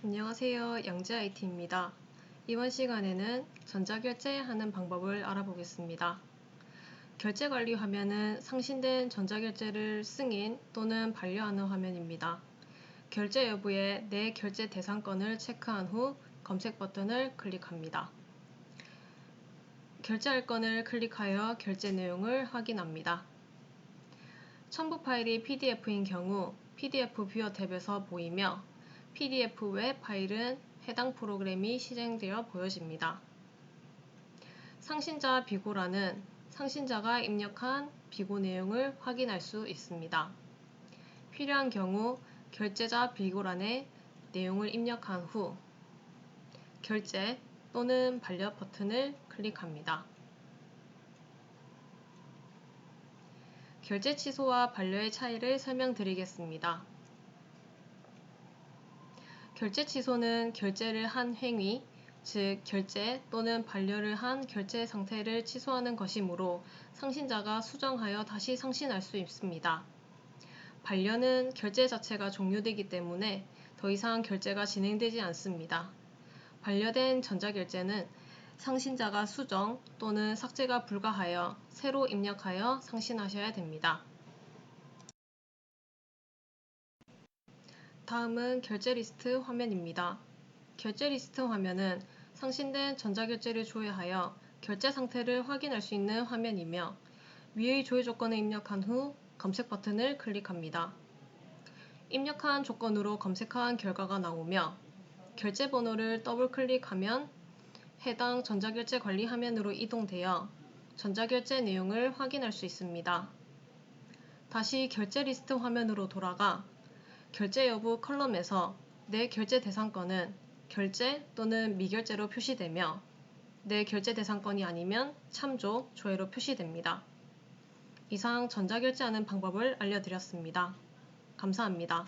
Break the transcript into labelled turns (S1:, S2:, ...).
S1: 안녕하세요. 양재 IT입니다. 이번 시간에는 전자결제하는 방법을 알아보겠습니다. 결제관리 화면은 상신된 전자결제를 승인 또는 반려하는 화면입니다. 결제 여부에 내 결제 대상권을 체크한 후 검색 버튼을 클릭합니다. 결제할 건을 클릭하여 결제 내용을 확인합니다. 첨부 파일이 PDF인 경우 PDF 뷰어 탭에서 보이며 PDF 웹 파일은 해당 프로그램이 실행되어 보여집니다. 상신자 비고란은 상신자가 입력한 비고 내용을 확인할 수 있습니다. 필요한 경우 결제자 비고란에 내용을 입력한 후 결제 또는 반려 버튼을 클릭합니다. 결제 취소와 반려의 차이를 설명드리겠습니다. 결제 취소는 결제를 한 행위, 즉 결제 또는 반려를 한 결제 상태를 취소하는 것이므로 상신자가 수정하여 다시 상신할 수 있습니다. 반려는 결제 자체가 종료되기 때문에 더 이상 결제가 진행되지 않습니다. 반려된 전자결제는 상신자가 수정 또는 삭제가 불가하여 새로 입력하여 상신하셔야 됩니다. 다음은 결제 리스트 화면입니다. 결제 리스트 화면은 상신된 전자결제를 조회하여 결제 상태를 확인할 수 있는 화면이며 위의 조회 조건을 입력한 후 검색 버튼을 클릭합니다. 입력한 조건으로 검색한 결과가 나오며 결제 번호를 더블 클릭하면 해당 전자결제 관리 화면으로 이동되어 전자결제 내용을 확인할 수 있습니다. 다시 결제 리스트 화면으로 돌아가 결제 여부 컬럼에서 내 결제 대상권은 결제 또는 미결제로 표시되며 내 결제 대상권이 아니면 참조, 조회로 표시됩니다. 이상 전자결제하는 방법을 알려드렸습니다. 감사합니다.